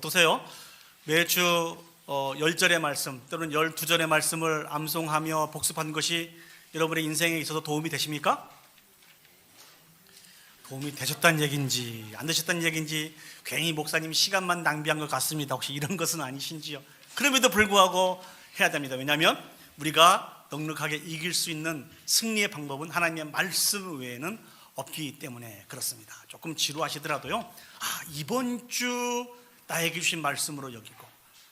어떠세요? 매주 어, 10절의 말씀 또는 12절의 말씀을 암송하며 복습한 것이 여러분의 인생에 있어서 도움이 되십니까? 도움이 되셨다는 얘기인지 안 되셨다는 얘기인지 괜히 목사님 시간만 낭비한 것 같습니다. 혹시 이런 것은 아니신지요? 그럼에도 불구하고 해야 됩니다. 왜냐하면 우리가 넉넉하게 이길 수 있는 승리의 방법은 하나님의 말씀 외에는 없기 때문에 그렇습니다. 조금 지루하시더라도요. 아, 이번 주 나에게 주신 말씀으로 여기고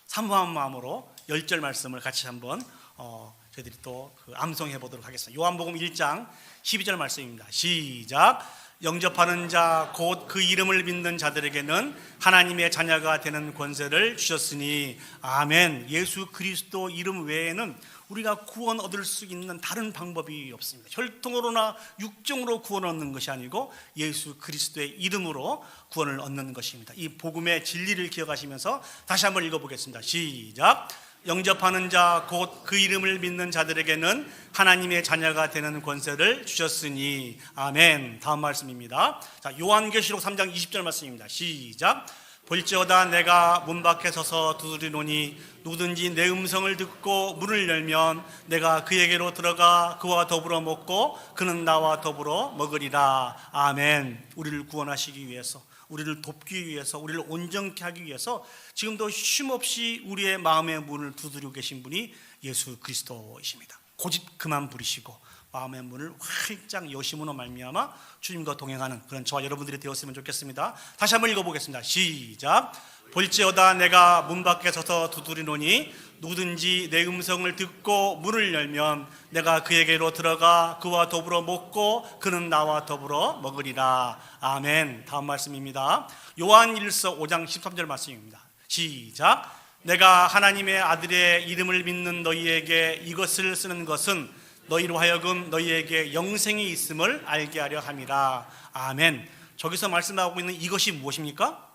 사모한 마음으로 열절 말씀을 같이 한번 어, 저희들이 또 그 암송해 보도록 하겠습니다. 요한복음 1장 12절 말씀입니다. 시작. 영접하는 자 곧 그 이름을 믿는 자들에게는 하나님의 자녀가 되는 권세를 주셨으니 아멘. 예수 그리스도 이름 외에는 우리가 구원 얻을 수 있는 다른 방법이 없습니다. 혈통으로나 육정으로 구원 얻는 것이 아니고 예수 그리스도의 이름으로 구원을 얻는 것입니다. 이 복음의 진리를 기억하시면서 다시 한번 읽어보겠습니다. 시작. 영접하는 자 곧 그 이름을 믿는 자들에게는 하나님의 자녀가 되는 권세를 주셨으니 아멘. 다음 말씀입니다. 자, 요한계시록 3장 20절 말씀입니다. 시작. 볼지어다 내가 문 밖에 서서 두드리노니 누구든지 내 음성을 듣고 문을 열면 내가 그에게로 들어가 그와 더불어 먹고 그는 나와 더불어 먹으리라. 아멘. 우리를 구원하시기 위해서 우리를 돕기 위해서 우리를 온전케 하기 위해서 지금도 쉼없이 우리의 마음의 문을 두드리고 계신 분이 예수 그리스도이십니다. 고집 그만 부리시고 마음의 문을 활짝 여심으로 말미암아 주님과 동행하는 그런 저와 여러분들이 되었으면 좋겠습니다. 다시 한번 읽어보겠습니다. 시작. 볼지어다 내가 문 밖에 서서 두드리노니 누구든지 내 음성을 듣고 문을 열면 내가 그에게로 들어가 그와 더불어 먹고 그는 나와 더불어 먹으리라. 아멘. 다음 말씀입니다. 요한 1서 5장 13절 말씀입니다. 시작. 내가 하나님의 아들의 이름을 믿는 너희에게 이것을 쓰는 것은 너희로 하여금 너희에게 영생이 있음을 알게 하려 함이라. 아멘. 저기서 말씀하고 있는 이것이 무엇입니까?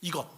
이것.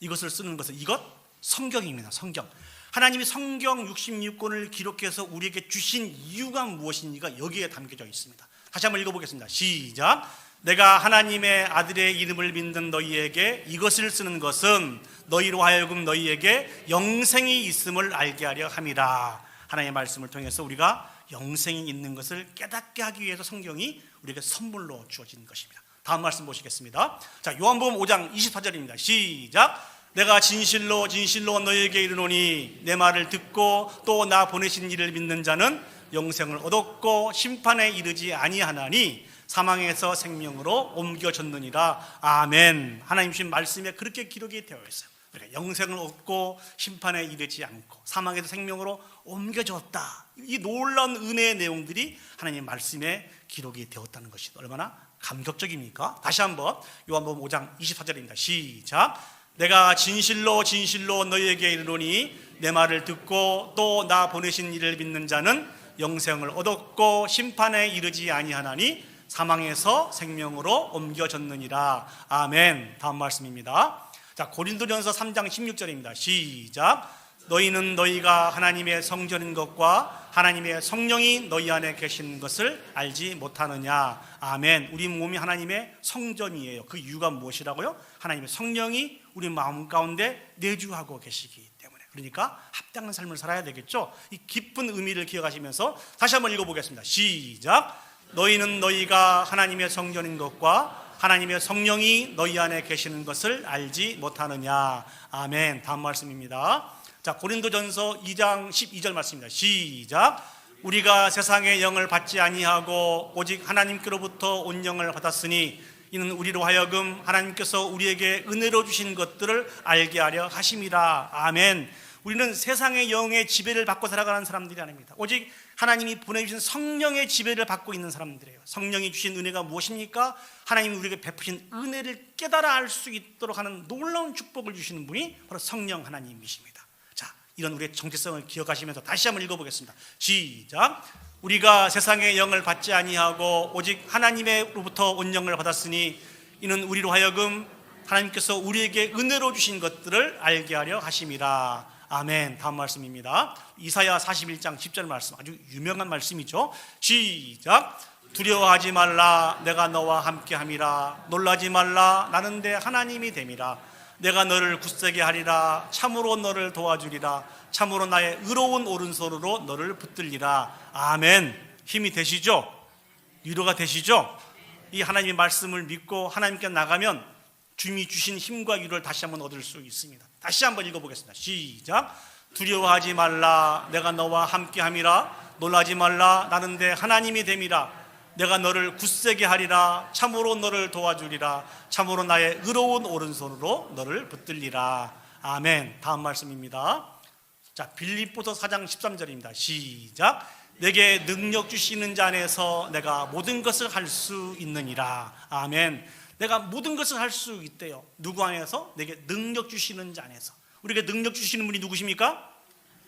이것을 쓰는 것은 이것 성경입니다. 성경. 하나님이 성경 66권을 기록해서 우리에게 주신 이유가 무엇인지가 여기에 담겨져 있습니다. 다시 한번 읽어보겠습니다. 시작. 내가 하나님의 아들의 이름을 믿는 너희에게 이것을 쓰는 것은 너희로 하여금 너희에게 영생이 있음을 알게 하려 함이라. 하나님의 말씀을 통해서 우리가 영생이 있는 것을 깨닫게 하기 위해서 성경이 우리에게 선물로 주어진 것입니다. 다음 말씀 보시겠습니다. 자, 요한복음 5장 24절입니다. 시작. 내가 진실로 진실로 너희에게 이르노니 내 말을 듣고 또 나 보내신 이를 믿는 자는 영생을 얻었고 심판에 이르지 아니하나니 사망에서 생명으로 옮겨졌느니라. 아멘. 하나님 주신 말씀에 그렇게 기록이 되어 있어요. 그러니까 영생을 얻고 심판에 이르지 않고 사망에서 생명으로 옮겨졌다. 이 놀라운 은혜의 내용들이 하나님 말씀에 기록이 되었다는 것이 얼마나 감격적입니까? 다시 한번 요한복음 5장 24절입니다. 시작. 내가 진실로 진실로 너희에게 이르노니 내 말을 듣고 또 나 보내신 이를 믿는 자는 영생을 얻었고 심판에 이르지 아니하나니 사망에서 생명으로 옮겨졌느니라. 아멘. 다음 말씀입니다. 자, 고린도전서 3장 16절입니다. 시작. 너희는 너희가 하나님의 성전인 것과 하나님의 성령이 너희 안에 계신 것을 알지 못하느냐. 아멘. 우리 몸이 하나님의 성전이에요. 그 이유가 무엇이라고요? 하나님의 성령이 우리 마음 가운데 내주하고 계시기 때문에. 그러니까 합당한 삶을 살아야 되겠죠. 이 깊은 의미를 기억하시면서 다시 한번 읽어보겠습니다. 시작. 너희는 너희가 하나님의 성전인 것과 하나님의 성령이 너희 안에 계시는 것을 알지 못하느냐. 아멘. 다음 말씀입니다. 자, 고린도전서 2장 12절 말씀입니다. 시작. 우리가 세상의 영을 받지 아니하고 오직 하나님께로부터 온 영을 받았으니 이는 우리로 하여금 하나님께서 우리에게 은혜로 주신 것들을 알게 하려 하심이라. 아멘. 우리는 세상의 영의 지배를 받고 살아가는 사람들이 아닙니다. 오직 하나님이 보내주신 성령의 지배를 받고 있는 사람들이에요. 성령이 주신 은혜가 무엇입니까? 하나님이 우리에게 베푸신 은혜를 깨달아 알 수 있도록 하는 놀라운 축복을 주시는 분이 바로 성령 하나님이십니다. 자, 이런 우리의 정체성을 기억하시면서 다시 한번 읽어보겠습니다. 시작. 우리가 세상의 영을 받지 아니하고 오직 하나님의로부터 온 영을 받았으니 이는 우리로 하여금 하나님께서 우리에게 은혜로 주신 것들을 알게 하려 하심이라. 아멘. 다음 말씀입니다. 이사야 41장 10절 말씀. 아주 유명한 말씀이죠. 시작. 두려워하지 말라. 내가 너와 함께 함이라. 놀라지 말라. 나는 내 하나님이 됨이라. 내가 너를 굳세게 하리라 참으로 너를 도와주리라 참으로 나의 의로운 오른손으로 너를 붙들리라 아멘 힘이 되시죠? 위로가 되시죠? 이 하나님의 말씀을 믿고 하나님께 나가면 주님이 주신 힘과 위로를 다시 한번 얻을 수 있습니다. 다시 한번 읽어보겠습니다. 시작. 두려워하지 말라. 내가 너와 함께함이라. 놀라지 말라. 나는 내 하나님이 됨이라. 내가 너를 굳세게 하리라. 참으로 너를 도와주리라. 참으로 나의 의로운 오른손으로 너를 붙들리라. 아멘. 다음 말씀입니다. 자 빌립보서 4장 13절입니다. 시작. 내게 능력 주시는 자 안에서 내가 모든 것을 할 수 있느니라. 아멘 내가 모든 것을 할 수 있대요 누구 안에서 내게 능력 주시는 자 안에서 우리에게 능력 주시는 분이 누구십니까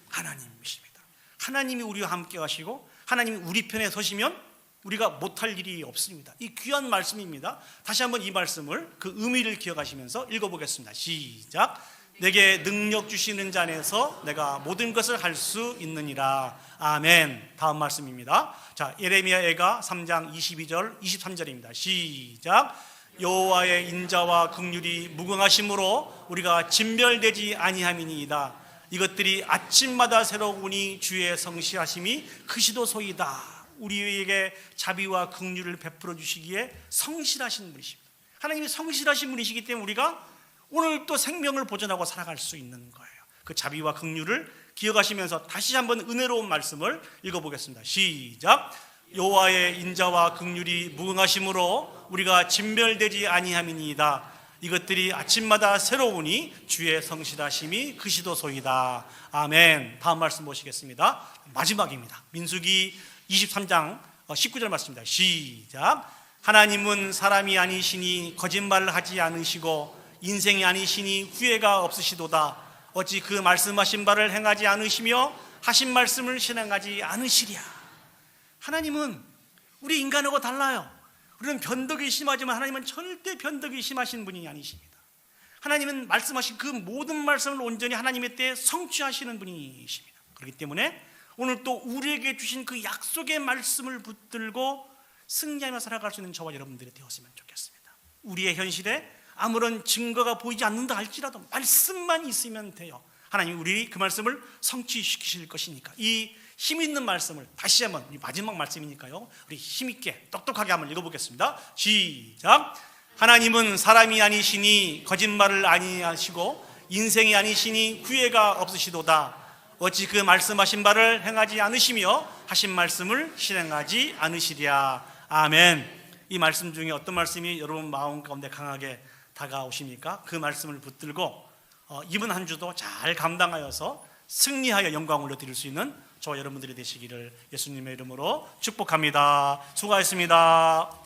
하나님이십니다 하나님이 우리와 함께 하시고 하나님이 우리 편에 서시면 우리가 못할 일이 없습니다. 이 귀한 말씀입니다. 다시 한번 이 말씀을 그 의미를 기억하시면서 읽어보겠습니다. 시작. 내게 능력 주시는 자 안에서 내가 모든 것을 할 수 있느니라. 아멘. 다음 말씀입니다. 자, 예레미야 애가 3장 22절, 23절입니다. 시작. 여호와의 인자와 긍휼이 무궁하심으로 우리가 진멸되지 아니함이니이다. 이것들이 아침마다 새로우니 주의 성시하심이 크시도소이다. 우리에게 자비와 긍휼을 베풀어 주시기에 성실하신 분이십니다. 하나님이 성실하신 분이시기 때문에 우리가 오늘 또 생명을 보존하고 살아갈 수 있는 거예요. 그 자비와 긍휼을 기억하시면서 다시 한번 은혜로운 말씀을 읽어보겠습니다. 시작. 여호와의 인자와 긍휼이 무궁하심으로 우리가 진멸되지 아니함이니이다. 이것들이 아침마다 새로우니 주의 성실하심이 그시도소이다. 아멘. 다음 말씀 보시겠습니다. 마지막입니다. 민수기 23장 19절 말씀입니다. 시작. 하나님은 사람이 아니시니 거짓말을 하지 않으시고 인생이 아니시니 후회가 없으시도다. 어찌 그 말씀하신 바를 행하지 않으시며 하신 말씀을 실행하지 않으시랴. 하나님은 우리 인간하고 달라요. 우리는 변덕이 심하지만 하나님은 절대 변덕이 심하신 분이 아니십니다. 하나님은 말씀하신 그 모든 말씀을 온전히 하나님의 때에 성취하시는 분이십니다. 그렇기 때문에 오늘 또 우리에게 주신 그 약속의 말씀을 붙들고 승리하며 살아갈 수 있는 저와 여러분들이 되었으면 좋겠습니다. 우리의 현실에 아무런 증거가 보이지 않는다 할지라도 말씀만 있으면 돼요. 하나님 우리 그 말씀을 성취시키실 것이니까 이 힘 있는 말씀을 다시 한번 이 마지막 말씀이니까요. 우리 힘 있게 똑똑하게 한번 읽어보겠습니다. 시작. 하나님은 사람이 아니시니 거짓말을 아니하시고 인생이 아니시니 후회가 없으시도다. 어찌 그 말씀하신 바를 행하지 않으시며 하신 말씀을 실행하지 않으시랴. 아멘. 이 말씀 중에 어떤 말씀이 여러분 마음 가운데 강하게 다가오십니까? 그 말씀을 붙들고 어, 이번 한 주도 잘 감당하여서 승리하여 영광을 올려드릴 수 있는 저와 여러분들이 되시기를 예수님의 이름으로 축복합니다. 수고하셨습니다.